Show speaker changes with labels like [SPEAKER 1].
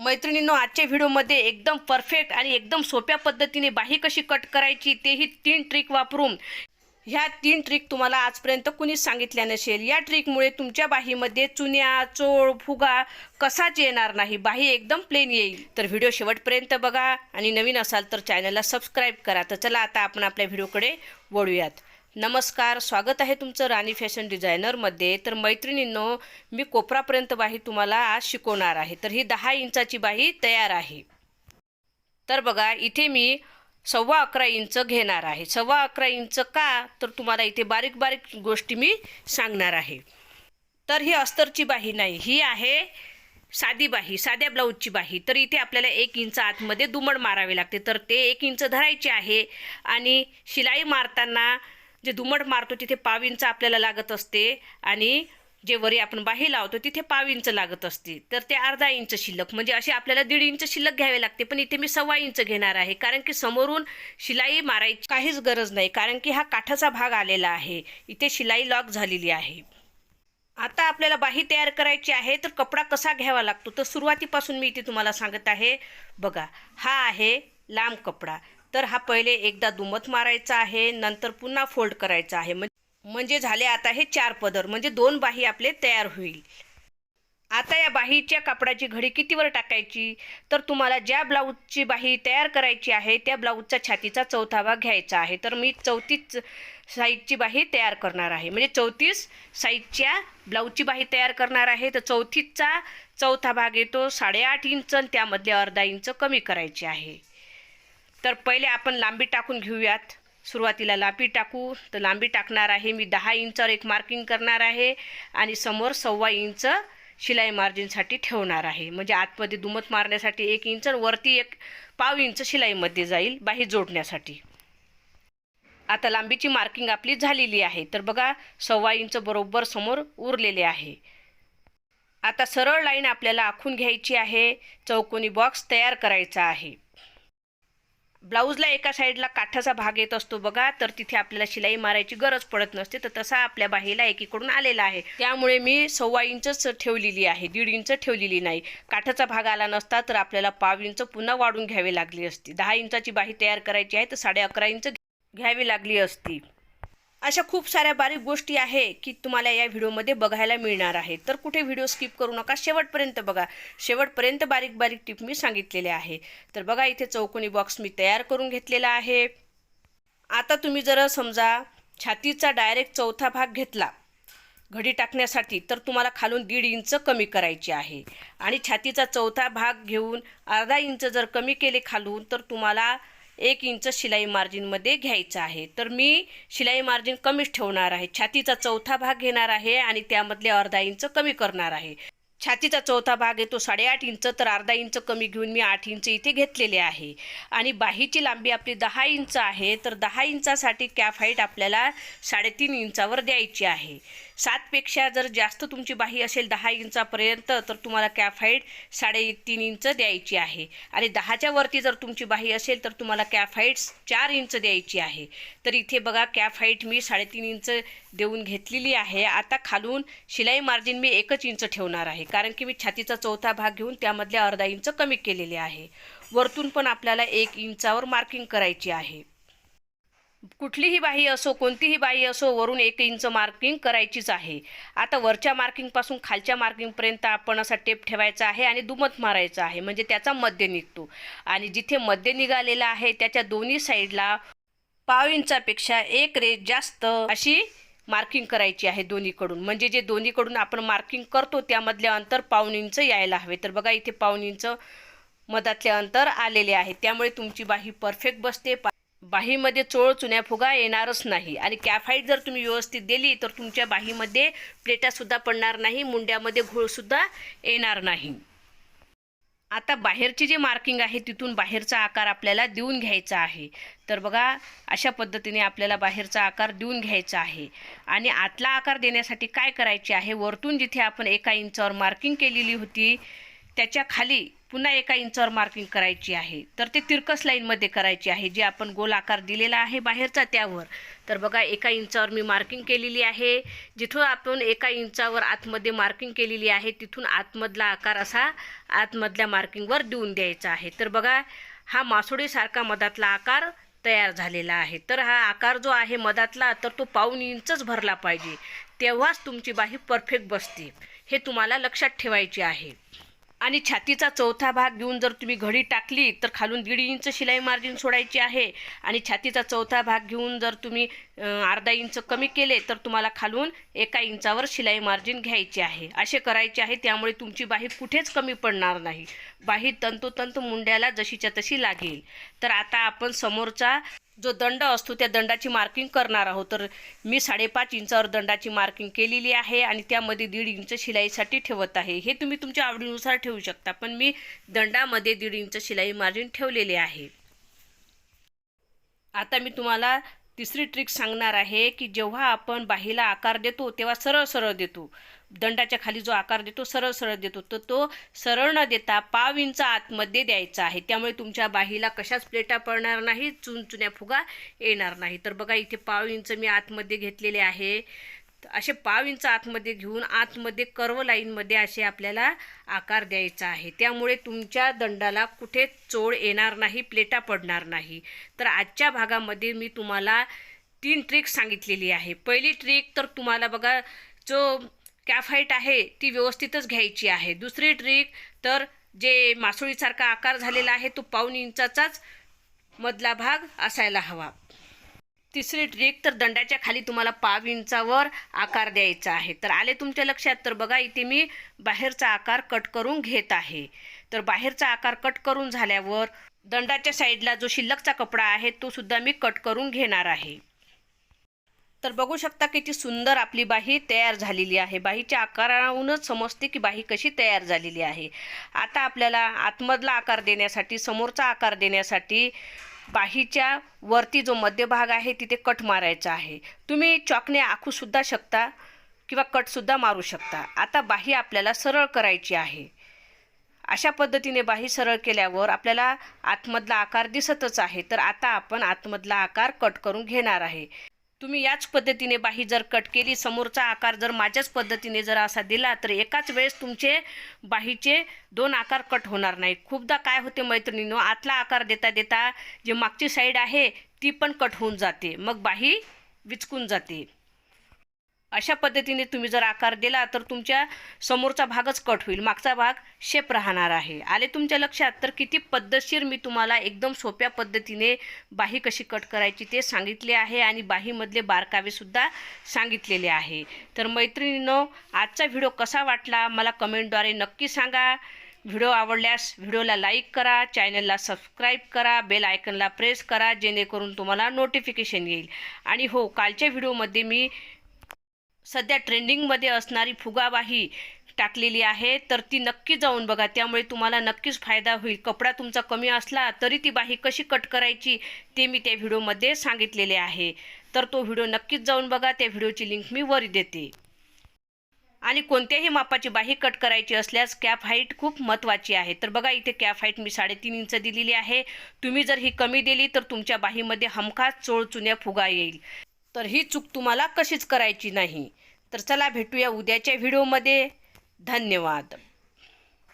[SPEAKER 1] मैत्रिणींनो आजच्या व्हिडिओमध्ये एकदम परफेक्ट आणि एकदम सोप्या पद्धतीने बाही कशी कट करायची तेही तीन ट्रिक वापरून. ह्या तीन ट्रिक तुम्हाला आजपर्यंत कुणीच सांगितल्या नसेल. या ट्रिकमुळे तुमच्या बाहीमध्ये चुन्या चोळ फुगा कसाच येणार नाही. बाही एकदम प्लेन येईल. तर व्हिडिओ शेवटपर्यंत बघा आणि नवीन असाल तर चॅनलला सबस्क्राईब करा. तर चला आता आपण आपल्या व्हिडिओकडे वळूयात. नमस्कार स्वागत आहे तुमचं राणी फॅशन डिझायनरमध्ये. तर मैत्रिणींनो मी कोपरापर्यंत बाही तुम्हाला आज शिकवणार आहे. तर ही दहा इंचाची बाही तयार आहे. तर बघा इथे मी सव्वा अकरा इंच घेणार आहे. सव्वा अकरा इंच का? तर तुम्हाला इथे बारीक बारीक गोष्टी मी सांगणार आहे. तर ही अस्तरची बाही नाही ही आहे साधी बाही साध्या ब्लाऊजची बाही तर इथे आपल्याला एक इंच आतमध्ये दुमड मारावे लागते. तर ते एक इंच धरायचे आहे आणि शिलाई मारताना जे दुमट मारतो तिथे पाविंच आपल्याला लागत असते आणि जे वरी आपण बाही लावतो तिथे पाव इंच लागत असते. तर ते अर्धा इंच शिल्लक म्हणजे असे आपल्याला दीड इंच शिल्लक घ्यावे लागते पण इथे मी सव्वा इंच घेणार आहे कारण की समोरून शिलाई मारायची काहीच गरज नाही कारण की हा काठाचा भाग आलेला आहे. इथे शिलाई लॉक झालेली आहे. आता आपल्याला बाही तयार करायची आहे तर कपडा कसा घ्यावा लागतो? तर सुरुवातीपासून मी इथे तुम्हाला सांगत आहे बघा हा आहे लांब कपडा. तर हा पहिले एकदा दुमत मारायचा आहे नंतर पुन्हा फोल्ड करायचा आहे. म्हणजे झाले आता हे चार पदर म्हणजे दोन बाही आपले तयार होईल. आता या बाहीच्या कापडाची घडी कितीवर टाकायची? तर तुम्हाला ज्या ब्लाऊजची बाही तयार करायची आहे त्या ब्लाऊजचा छातीचा चौथा भाग घ्यायचा आहे. तर मी चौतीस साईजची बाही तयार करणार आहे. म्हणजे चौतीस साईजच्या ब्लाऊजची बाही तयार करणार आहे. तर चौथीचा चौथा भाग येतो साडेआठ इंच आणि त्यामधले अर्धा इंच कमी करायची आहे. तर पहिले आपण लांबी टाकून घेऊयात. सुरुवातीला लांबी टाकू. तर लांबी टाकणार आहे मी दहा इंचावर एक मार्किंग करणार आहे आणि समोर सव्वा इंच शिलाई मार्जिनसाठी ठेवणार आहे. म्हणजे आतमध्ये दुमत मारण्यासाठी एक इंच वरती एक पाव इंच शिलाईमध्ये जाईल बाही जोडण्यासाठी. आता लांबीची मार्किंग आपली झालेली आहे. तर बघा सव्वा इंच बरोबर समोर उरलेले आहे. आता सरळ लाईन आपल्याला आखून घ्यायची आहे. चौकोनी बॉक्स तयार करायचा आहे. ब्लाऊजला एका साईडला काठाचा भाग येत असतो बघा तर तिथे आपल्याला शिलाई मारायची गरज पडत नसते तर तसा आपल्या बाहीला एकीकडून आलेला आहे. त्यामुळे मी सव्वा इंचच ठेवलेली आहे दीड इंच ठेवलेली नाही. काठाचा भाग आला नसता तर आपल्याला पाव इंच पुन्हा वाढून घ्यावी लागली असती. दहा इंचाची बाही तयार करायची आहे तर साडे अकरा इंच घ्यावी लागली असती. अशा खूप साऱ्या बारीक गोष्टी आहे की तुम्हाला या व्हिडिओमध्ये बघायला मिळणार आहे. तर कुठे व्हिडिओ स्किप करू नका शेवटपर्यंत बघा. शेवटपर्यंत बारीक बारीक टिप मी सांगितलेले आहे. तर बघा इथे चौकोनी बॉक्स मी तयार करून घेतलेला आहे. आता तुम्ही जर समजा छातीचा डायरेक्ट चौथा भाग घेतला घडी टाकण्यासाठी तर तुम्हाला खालून दीड इंच कमी करायची आहे. आणि छातीचा चौथा भाग घेऊन अर्धा इंच जर कमी केले खालून तर तुम्हाला एक इंच शिलाई मार्जिनमध्ये घ्यायचं आहे. तर मी शिलाई मार्जिन कमीच ठेवणार आहे. छातीचा चौथा भाग घेणार आहे आणि त्यामधले अर्धा इंच कमी करणार आहे. छातीचा चौथा भाग येतो साडेआठ इंच तर अर्धा इंच कमी घेऊन मी आठ इंच इथे घेतलेले आहे. आणि बाहीची लांबी आपली दहा इंच आहे तर दहा इंचासाठी कॅफ हाईट आपल्याला साडेतीन इंचावर द्यायची आहे. सातपेक्षा जर जास्त तुमची बाही असेल दहा इंचापर्यंत तर तुम्हाला कॅफ हाईट साडेतीन इंच द्यायची आहे. आणि दहाच्या वरती जर तुमची बाही असेल तर तुम्हाला कॅफ हाईट चार इंच द्यायची आहे. तर इथे बघा कॅफ हाईट मी साडेतीन इंच देऊन घेतलेली आहे. आता खालून शिलाई मार्जिन मी एकच इंच ठेवणार आहे. कारण की मी छातीचा चौथा भाग घेऊन त्यामधल्या अर्धा इंच कमी केलेले आहे. वरतून पण आपल्याला एक इंचावर मार्किंग करायची आहे. कुठलीही बाही असो कोणतीही बाही असो वरून एक इंच मार्किंग करायचीच आहे. आता वरच्या मार्किंगपासून खालच्या मार्किंगपर्यंत आपण असा टेप ठेवायचा आहे आणि दुमत मारायचा आहे. म्हणजे त्याचा मध्य निघतो. आणि जिथे मध्य निघालेला आहे त्याच्या दोन्ही साईडला पाव इंचापेक्षा एक रेज जास्त अशी मार्किंग करायची आहे दोन्हीकडून. म्हणजे जे दोन्हीकडून आपण मार्किंग करतो त्यामधले अंतर पाऊण इंच यायला हवे. तर बघा इथे पाऊण इंच मधातले अंतर आलेले आहे. त्यामुळे तुमची बाही परफेक्ट बसते. पा बाहीमध्ये चोळ चुन्या फुगा येणारच नाही. आणि कॅफाईट जर तुम्ही व्यवस्थित दिली तर तुमच्या बाहीमध्ये प्लेटासुद्धा पडणार नाही मुंड्यामध्ये घोळसुद्धा येणार नाही. आता बाहेरची जी मार्किंग आहे तिथून बाहेरचा आकार आपल्याला देऊन घ्यायचा आहे. तर बघा अशा पद्धतीने आपल्याला बाहेरचा आकार देऊन घ्यायचा आहे. आणि आतला आकार देण्यासाठी काय करायचे आहे? वरतून जिथे आपण एका इंचावर मार्किंग केलेली होती त्याच्याखाली पुन्हा एका इंचावर मार्किंग करायची आहे. तर ते तिरकस लाईनमध्ये करायची आहे. जे आपण गोल आकार दिलेला आहे बाहेरचा त्यावर. तर बघा एका इंचावर मी मार्किंग केलेली आहे. जिथून आपण एका इंचावर आतमध्ये मार्किंग केलेली आहे तिथून आतमधला आकार असा आतमधल्या मार्किंगवर देऊन द्यायचा आहे. तर बघा हा मासोळीसारखा मधातला आकार तयार झालेला आहे. तर हा आकार जो आहे मधातला तर तो पाऊन इंचच भरला पाहिजे. तेव्हाच तुमची बाही परफेक्ट बसते. हे तुम्हाला लक्षात ठेवायचे आहे. आणि छातीचा चौथा भाग घेऊन जर तुम्ही घडी टाकली तर खालून दीड इंच शिलाई मार्जिन सोडायची आहे. आणि छातीचा चौथा भाग घेऊन जर तुम्ही अर्धा इंच कमी केले तर तुम्हाला खालून एका इंचावर शिलाई मार्जिन घ्यायची आहे. असे करायचे आहे त्यामुळे तुमची बाही कुठेच कमी पडणार नाही. बाही तंतोतंत मुंड्याला जशीच्या तशी लागेल. तर आता आपण समोरचा जो दंड असतो त्या दंडाची मार्किंग करणार आहोत. तर मी साडेपाच इंचावर दंडाची मार्किंग केलेली आहे आणि त्यामध्ये दीड इंच शिलाईसाठी ठेवत आहे. हे तुम्ही तुमच्या आवडीनुसार ठेवू शकता पण मी दंडामध्ये दीड इंच शिलाई मार्जिन ठेवलेले आहे. आता मी तुम्हाला तिसरी ट्रिक सांगणार आहे की जेव्हा आपण बाहीला आकार देतो तेव्हा सरळ सरळ देतो. दंडाच्या खाली जो आकार देतो सरळ सरळ देतो तर तो सरळ न देता पाव इंच आतमध्ये द्यायचा आहे. त्यामुळे तुमच्या बाहीला कशाच प्लेटा पडणार नाही चुनचुन्या फुगा येणार नाही. तर बघा इथे पाव इंच मी आतमध्ये घेतलेले आहे. असे पाव इंच आतमध्ये घेऊन आतमध्ये कर्व लाईनमध्ये असे आपल्याला आकार द्यायचा आहे. त्यामुळे तुमच्या दंडाला कुठे चोळ येणार नाही प्लेटा पडणार नाही. तर आजच्या भागामध्ये मी तुम्हाला तीन ट्रिक सांगितलेली आहे. पहिली ट्रिक तर तुम्हाला बघा जो कॅफ हाईट आहे ती व्यवस्थितच घ्यायची आहे. दुसरी ट्रिक तर जे मासोळीसारखा आकार झालेला आहे तो पाऊन इंचाचाच मधला भाग असायला हवा. तिसरी ट्रिक तर दंडाच्या खाली तुम्हाला पाव इंचावर आकार द्यायचा आहे. तर आले तुमच्या लक्षात तर बघा इथे मी बाहेरचा आकार कट करून घेत आहे. तर बाहेरचा आकार कट करून झाल्यावर दंडाच्या साईडला जो शिल्लकचा कपडा आहे तो सुद्धा मी कट करून घेणार आहे. तर बघू शकता किती सुंदर आपली बाही तयार झालेली आहे. बाहीच्या आकाराहूनच समजते की बाही कशी तयार झालेली आहे. आता आपल्याला आतमधला आकार देण्यासाठी समोरचा आकार देण्यासाठी बाहीच्या वरती जो मध्यभाग आहे तिथे कट मारायचा आहे. तुम्ही चॉकने आखूसुद्धा शकता किंवा कटसुद्धा मारू शकता. आता बाही आपल्याला सरळ करायची आहे. अशा पद्धतीने बाही सरळ केल्यावर आपल्याला आतमधला आकार दिसतच आहे. तर आता आपण आतमधला आकार कट करून घेणार आहे. तुम्ही याच पद्धतीने बाही जर कट केली समोरचा आकार जर माझ्याच पद्धतीने जर असा दिला तर एकाच वेळेस तुमचे बाहीचे दोन आकार कट होणार नाही. खूपदा काय होते मैत्रिणीनो आतला आकार देता देता जे मागची साईड आहे ती पण कट होऊन जाते. मग बाही विचकून जाते. अशा पद्धतीने तुम्ही जर आकार दिला तर तुमच्या समोरचा भागच कट होईल. मागचा भाग शेप राहणार आहे. आले तुमच्या लक्षात तर किती पद्धतशीर मी तुम्हाला एकदम सोप्या पद्धतीने बाही कशी कट करायची ते सांगितले आहे आणि बाहीमधले बारकावेसुद्धा सांगितलेले आहे. तर मैत्रिणींनो आजचा व्हिडिओ कसा वाटला मला कमेंटद्वारे नक्की सांगा. व्हिडिओ आवडल्यास व्हिडिओला लाईक करा चॅनलला सबस्क्राईब करा बेल आयकनला प्रेस करा जेणेकरून तुम्हाला नोटिफिकेशन येईल. आणि हो कालच्या व्हिडिओमध्ये मी सध्या ट्रेंडिंगमध्ये असणारी फुगाबाही टाकलेली आहे. तर ती नक्की जाऊन बघा. त्यामुळे तुम्हाला नक्कीच फायदा होईल. कपडा तुमचा कमी असला तरी ती बाही कशी कट करायची ते मी त्या व्हिडिओमध्ये सांगितलेले आहे. तर तो व्हिडिओ नक्कीच जाऊन बघा. त्या व्हिडिओची लिंक मी वर देते. आणि कोणत्याही मापाची बाही कट करायची असल्यास कॅप हाईट खूप महत्त्वाची आहे. तर बघा इथे कॅप हाईट मी साडेतीन इंच दिलेली आहे. तुम्ही जर ही कमी दिली तर तुमच्या बाहीमध्ये हमखास चोळचुन्या फुगा येईल. तर ही चूक तुम्हाला कशीच करायची नाही. तर चला भेटूया उद्याच्या व्हिडिओमध्ये धन्यवाद.